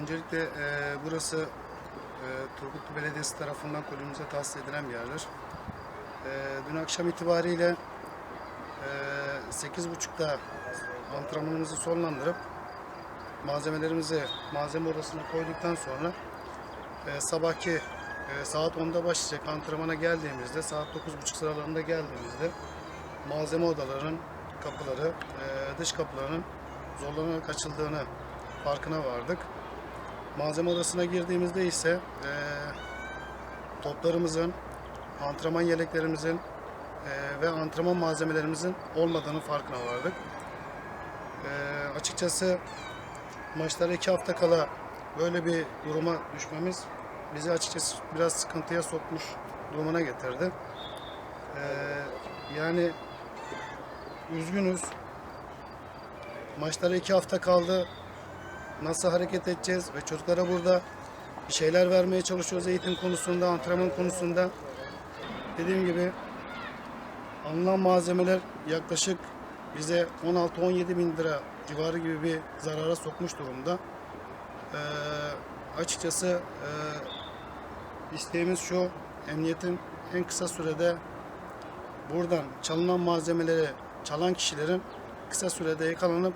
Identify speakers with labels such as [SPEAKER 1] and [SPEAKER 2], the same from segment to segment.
[SPEAKER 1] Öncelikle e, burası e, Turgutlu Belediyesi tarafından kulübümüze tahsis edilen bir yerdir. E, dün akşam itibariyle e, 8.30'da antrenmanımızı sonlandırıp malzemelerimizi malzeme odasına koyduktan sonra e, sabahki e, saat 10'da başlayacak antrenmana geldiğimizde saat 9.30 sıralarında geldiğimizde malzeme odalarının kapıları, e, dış kapılarının zorlanarak açıldığını farkına vardık. Malzeme odasına girdiğimizde ise e, toplarımızın, antrenman yeleklerimizin e, ve antrenman malzemelerimizin olmadığını farkına vardık. E, açıkçası maçlara iki hafta kala böyle bir duruma düşmemiz bizi açıkçası biraz sıkıntıya sokmuş durumuna getirdi. E, yani üzgünüz. Maçlara iki hafta kaldı nasıl hareket edeceğiz ve çocuklara burada bir şeyler vermeye çalışıyoruz eğitim konusunda, antrenman konusunda. Dediğim gibi alınan malzemeler yaklaşık bize 16-17 bin lira civarı gibi bir zarara sokmuş durumda. Ee, açıkçası e, isteğimiz şu, emniyetin en kısa sürede buradan çalınan malzemeleri çalan kişilerin kısa sürede yakalanıp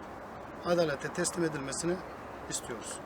[SPEAKER 1] adalete teslim edilmesini istiyoruz.